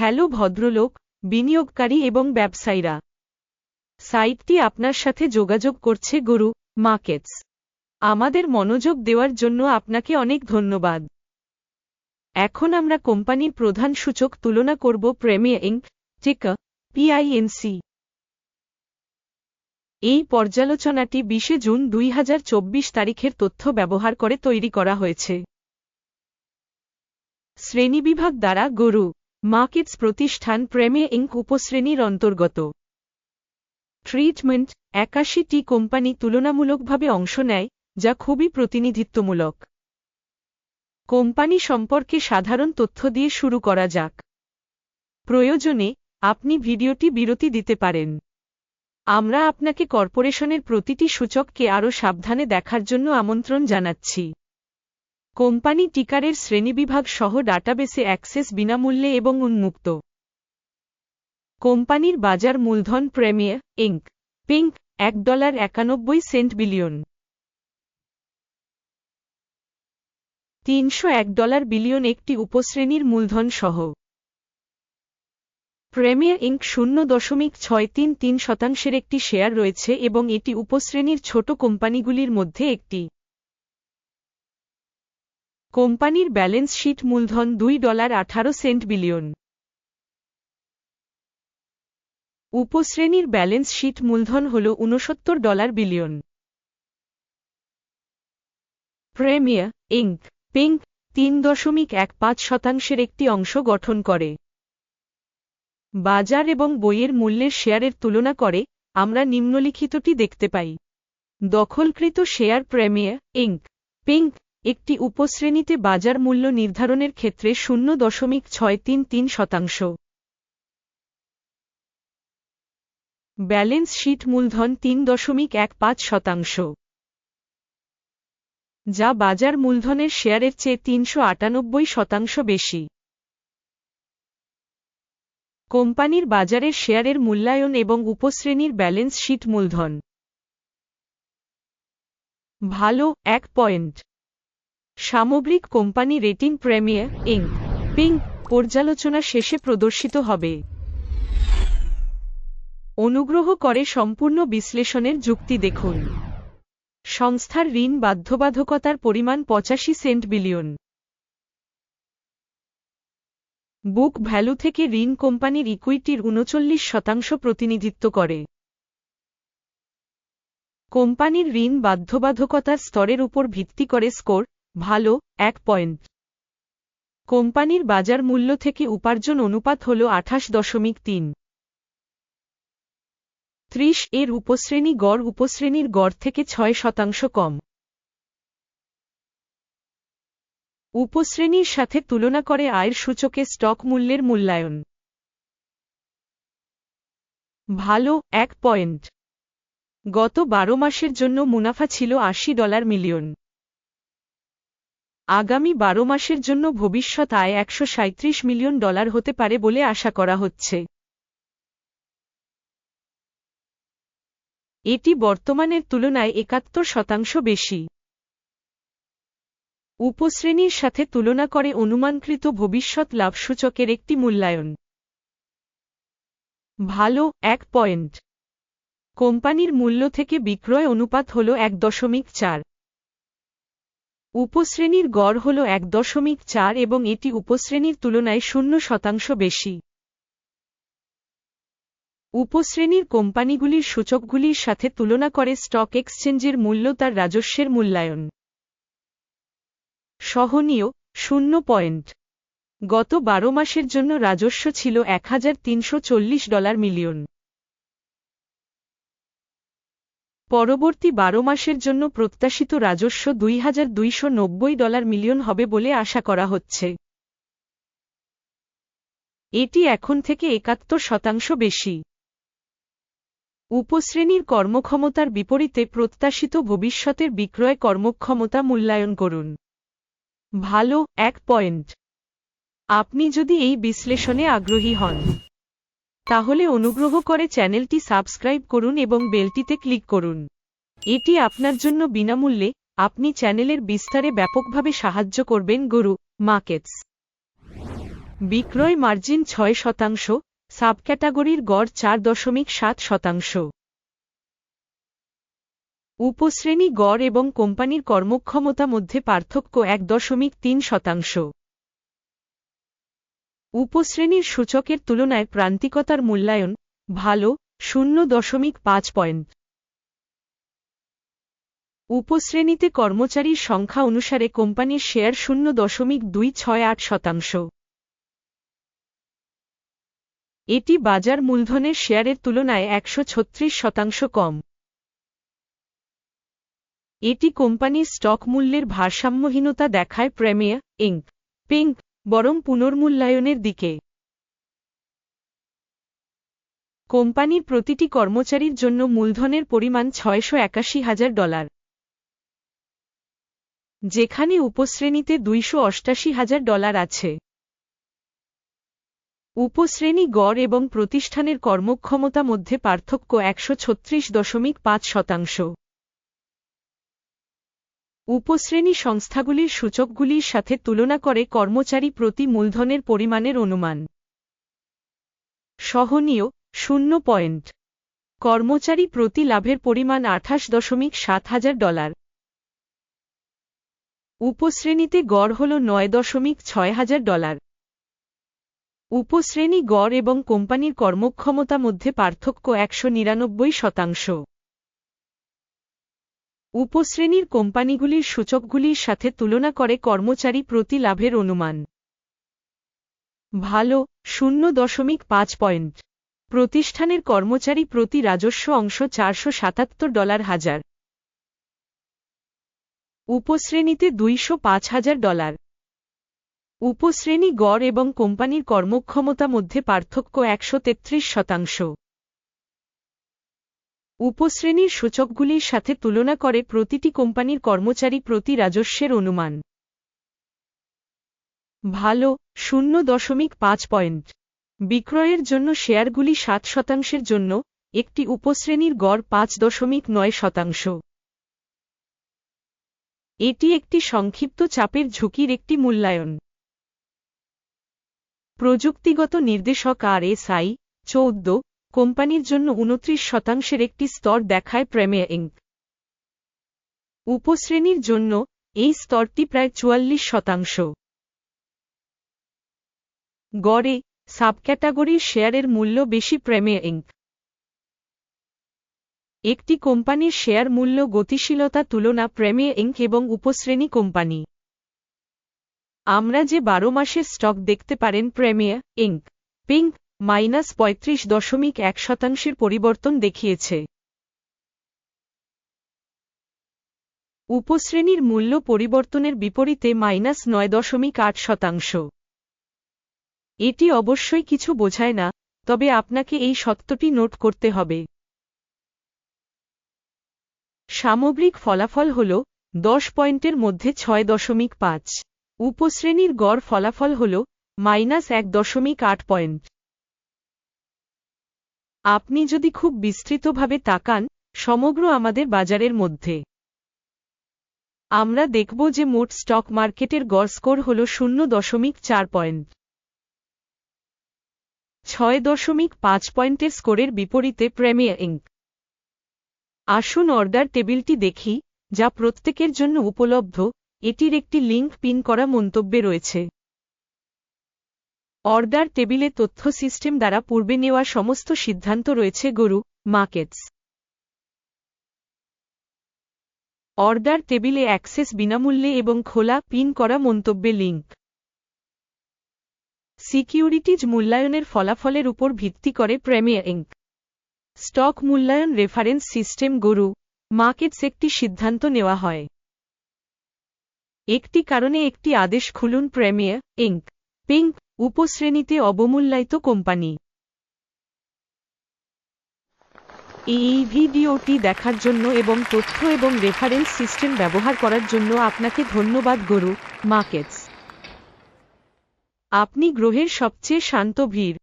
Hello ভদ্রলোক, বিনিয়োগকারী এবং ব্যবসায়ীরা। সাইটটি আপনার সাথে যোগাযোগ করছে গুরু, মার্কেটস। আমাদের মনোযোগ দেওয়ার জন্য আপনাকে অনেক ধন্যবাদ। এখন আমরা কোম্পানির প্রধান সূচক তুলনা করব প্রেমিয়া ইঙ্ক টিকা পিআইএনসি এই পর্যালোচনাটি বিশে জুন দুই হাজার চব্বিশ তারিখের তথ্য ব্যবহার করে তৈরি করা হয়েছে। শ্রেণীবিভাগ দ্বারা গরু। মার্কেটস প্রতিষ্ঠান প্রেমে ইঙ্ক উপশ্রেণীর অন্তর্গত। ট্রিটমেন্ট একাশিটি কোম্পানি তুলনামূলকভাবে অংশ নেয়, যা খুবই প্রতিনিধিত্বমূলক। কোম্পানি সম্পর্কে সাধারণ তথ্য দিয়ে শুরু করা যাক। প্রয়োজনে, আপনি ভিডিওটি বিরতি দিতে পারেন। আমরা আপনাকে কর্পোরেশনের প্রতিটি সূচককে আরও সাবধানে দেখার জন্য আমন্ত্রণ জানাচ্ছি। কোম্পানি টিকারের শ্রেণীবিভাগ সহ ডাটাবেসে অ্যাক্সেস বিনামূল্যে এবং উন্মুক্ত। কোম্পানির বাজার মূলধন প্রেমিয়া ইঙ্ক পিঙ্ক, এক ডলার একানব্বই সেন্ট বিলিয়ন। তিনশো এক ডলার বিলিয়ন একটি উপশ্রেণীর মূলধন সহ। প্রেমিয়ার ইঙ্ক শূন্য দশমিক ছয় তিন তিন শতাংশের একটি শেয়ার রয়েছে এবং এটি উপশ্রেণীর ছোট কোম্পানিগুলির মধ্যে একটি। কোম্পানির ব্যালেন্স শিট মূলধন দুই ডলার আঠারো সেন্ট বিলিয়ন। উপশ্রেণীর ব্যালেন্স শিট মূলধন হল ঊনসত্তর dollar billion. Premier Inc, pink, তিন দশমিক এক পাঁচ শতাংশের একটি অংশ গঠন করে। বাজার এবং বইয়ের মূল্যের শেয়ারের তুলনা করে, আমরা নিম্নলিখিতটি দেখতে পাই। দখলকৃত শেয়ার প্রেমিয়া ইঙ্ক, পিঙ্ক একটি উপশ্রেণীতে বাজার মূল্য নির্ধারণের ক্ষেত্রে শূন্য দশমিক ছয় তিন তিন শতাংশ। ব্যালেন্স শীট মূলধন তিন দশমিক এক পাঁচ শতাংশ। যা বাজার মূলধনের শেয়ারের চেয়ে তিনশো আটানব্বই শতাংশ বেশি। কোম্পানির বাজারের শেয়ারের মূল্যায়ন এবং উপশ্রেণীর ব্যালেন্স শিট মূলধন। ভালো, এক পয়েন্ট। সামগ্রিক company rating Premier Inc pink পর্যালোচনা শেষে প্রদর্শিত হবে। অনুগ্রহ করে সম্পূর্ণ বিশ্লেষণের যুক্তি দেখুন। সংস্থার ঋণ বাধ্যবাধকতার পরিমাণ পঁচাশি সেন্ট বিলিয়ন। বুক ভ্যালু থেকে ঋণ কোম্পানির ইকুইটির উনচল্লিশ শতাংশ প্রতিনিধিত্ব করে। কোম্পানির ঋণ বাধ্যবাধকতার স্তরের উপর ভিত্তি করে স্কোর ভালো, এক পয়েন্ট। কোম্পানির বাজার মূল্য থেকে উপার্জন অনুপাত হল আঠাশ দশমিক তিন। ত্রিশ এর উপশ্রেণী গড় উপশ্রেণীর গড় থেকে ছয় শতাংশ কম। উপশ্রেণীর সাথে তুলনা করে আয়ের সূচকে স্টক মূল্যের মূল্যায়ন। ভালো, এক পয়েন্ট। গত বারো মাসের জন্য মুনাফা ছিল আশি ডলার মিলিয়ন। আগামী বারো মাসের জন্য ভবিষ্যৎ আয় একশো সাঁইত্রিশ মিলিয়ন ডলার হতে পারে বলে আশা করা হচ্ছে। এটি বর্তমানের তুলনায় একাত্তর শতাংশ বেশি। উপশ্রেণীর সাথে তুলনা করে অনুমানকৃত ভবিষ্যৎ লাভ সূচকের একটি মূল্যায়ন। ভালো, এক পয়েন্ট। কোম্পানির মূল্য থেকে বিক্রয় অনুপাত হল এক দশমিক চার। উপশ্রেণীর গড় হল এক দশমিক চার এবং এটি উপশ্রেণীর তুলনায় শূন্য শতাংশ বেশি। উপশ্রেণীর কোম্পানিগুলির সূচকগুলির সাথে তুলনা করে স্টক এক্সচেঞ্জের মূল্য তার রাজস্বের মূল্যায়ন। সহনীয়, শূন্য পয়েন্ট। গত বারো মাসের জন্য রাজস্ব ছিল এক হাজার তিনশো চল্লিশ ডলার মিলিয়ন। পরবর্তী বারো মাসের জন্য প্রত্যাশিত রাজস্ব দুই হাজার দুইশ নব্বই ডলার মিলিয়ন হবে বলে আশা করা হচ্ছে। এটি এখন থেকে একাত্তর শতাংশ বেশি। উপশ্রেণীর কর্মক্ষমতার বিপরীতে প্রত্যাশিত ভবিষ্যতের বিক্রয় কর্মক্ষমতা মূল্যায়ন করুন। ভালো, এক পয়েন্ট। আপনি যদি এই বিশ্লেষণে আগ্রহী হন। তাহলে অনুগ্রহ করে চ্যানেলটি সাবস্ক্রাইব করুন এবং বেলটিতে ক্লিক করুন। এটি আপনার জন্য বিনামূল্যে আপনি চ্যানেলের বিস্তারে ব্যাপকভাবে সাহায্য করবেন গরু, মার্কেটস। বিক্রয় মার্জিন ছয় শতাংশ, সাবক্যাটাগরির গড় চার দশমিক সাত শতাংশ। উপশ্রেণী গড় এবং কোম্পানির কর্মক্ষমতা মধ্যে পার্থক্য এক দশমিক তিন শতাংশ। উপশ্রেণীর সূচকের তুলনায় প্রান্তিকতার মূল্যায়ন ভালো, শূন্য দশমিক পাঁচ পয়েন্ট। উপশ্রেণীতে কর্মচারীর সংখ্যা অনুসারে কোম্পানির শেয়ার শূন্য দশমিক দুই ছয় আট শতাংশ। এটি বাজার মূলধনের শেয়ারের তুলনায় একশো ছত্রিশ শতাংশ কম। এটি কোম্পানির স্টক মূল্যের ভারসাম্যহীনতা দেখায় প্রেমিয়া, ইঙ্ক, পিঙ্ক বরং পুনর্মূল্যায়নের দিকে। কোম্পানির প্রতিটি কর্মচারীর জন্য মূলধনের পরিমাণ ছয়শো একাশি হাজার ডলার। যেখানে উপশ্রেণীতে দুইশো অষ্টাশি হাজার ডলার আছে। উপশ্রেণী গড় এবং প্রতিষ্ঠানের কর্মক্ষমতা মধ্যে পার্থক্য একশো ছত্রিশ দশমিক পাঁচ শতাংশ। উপশ্রেণী সংস্থাগুলির সূচকগুলির সাথে তুলনা করে কর্মচারী প্রতি মূলধনের পরিমাণের অনুমান। সহনীয়, শূন্য পয়েন্ট। কর্মচারী প্রতি লাভের পরিমাণ আঠাশ দশমিক সাত হাজার ডলার। উপশ্রেণীতে গড় হল নয় দশমিক ছয় হাজার ডলার। উপশ্রেণী গড় এবং কোম্পানির কর্মক্ষমতা মধ্যে পার্থক্য একশো নিরানব্বই শতাংশ। উপশ্রেণীর কোম্পানিগুলির সূচকগুলির সাথে তুলনা করে কর্মচারী প্রতি লাভের অনুমান। ভালো, শূন্য দশমিক পাঁচ পয়েন্ট। প্রতিষ্ঠানের কর্মচারী প্রতি রাজস্ব অংশ চারশো সাতাত্তর ডলার হাজার। উপশ্রেণীতে দুইশো পাঁচ হাজার ডলার। উপশ্রেণী গড় এবং কোম্পানির কর্মক্ষমতা মধ্যে পার্থক্য একশো তেত্রিশ শতাংশ। উপশ্রেণীর সূচকগুলির সাথে তুলনা করে প্রতিটি কোম্পানির কর্মচারী প্রতি রাজস্বের অনুমান। ভালো, শূন্য দশমিক পাঁচ পয়েন্ট। বিক্রয়ের জন্য শেয়ারগুলি সাত শতাংশের জন্য, একটি উপশ্রেণীর গড় পাঁচ দশমিক নয় শতাংশ। এটি একটি সংক্ষিপ্ত চাপের ঝুঁকির একটি মূল্যায়ন। প্রযুক্তিগত নির্দেশক আর এস আই চৌদ্দ কোম্পানির জন্য উনত্রিশ শতাংশের একটি স্তর দেখায় প্রেমিয়া ইঙ্ক উপশ্রেণীর জন্য এই স্তরটি প্রায় চুয়াল্লিশ শতাংশ। গড়ে সাবক্যাটাগরির শেয়ারের মূল্য বেশি প্রেমিয়া ইঙ্ক একটি কোম্পানির শেয়ার মূল্য গতিশীলতা তুলনা প্রেমিয়া ইঙ্ক এবং উপশ্রেণী কোম্পানি। আমরা যে বারো মাসের স্টক দেখতে পারেন প্রেমিয়া ইঙ্ক পিঙ্ক মাইনাস পঁয়ত্রিশ দশমিক এক শতাংশের পরিবর্তন দেখিয়েছে। উপশ্রেণীর মূল্য পরিবর্তনের বিপরীতে মাইনাস নয় দশমিক আট শতাংশ। এটি অবশ্যই কিছু বোঝায় না, তবে আপনাকে এই সত্যটি নোট করতে হবে। সামগ্রিক ফলাফল হল দশ পয়েন্টের মধ্যে ছয় দশমিক পাঁচ। উপশ্রেণীর গড় ফলাফল হল মাইনাস এক দশমিক আট পয়েন্ট। আপনি যদি খুব বিস্তৃতভাবে তাকান, সমগ্র আমাদের বাজারের মধ্যে। আমরা দেখব যে মোট স্টক মার্কেটের গড় স্কোর হল শূন্য দশমিক চার পয়েন্ট। ছয় দশমিক পাঁচ পয়েন্টের স্কোরের বিপরীতে প্রেমিয়া ইঙ্ক। আসুন অর্ডার টেবিলটি দেখি, যা প্রত্যেকের জন্য উপলব্ধ, এটির একটি লিঙ্ক পিন করা মন্তব্যে রয়েছে। অর্ডার টেবিলে তথ্য সিস্টেম দ্বারা পূর্বে নেওয়া সমস্ত সিদ্ধান্ত রয়েছে, গরু মার্কেটস অর্ডার টেবিলে অ্যাক্সেস বিনামূল্যে এবং খোলা পিন করা মন্তব্যে লিঙ্ক সিকিউরিটিজ মূল্যায়নের ফলাফলের উপর ভিত্তি করে প্রেমিয়া ইঙ্ক। স্টক মূল্যায়ন রেফারেন্স সিস্টেম, গরু মার্কেটস একটি সিদ্ধান্ত নেওয়া হয়। একটি কারণে একটি আদেশ খুলুন প্রেমিয়া ইঙ্ক। পিঙ্ক উপশ্রেণীতে অবমূল্যায়িত কোম্পানি। এই ভিডিওটি দেখার জন্য এবং তথ্য এবং রেফারেন্স সিস্টেম ব্যবহার করার জন্য আপনাকে ধন্যবাদ, গরু মার্কেটস আপনি গ্রহের সবচেয়ে শান্ত ভিড়।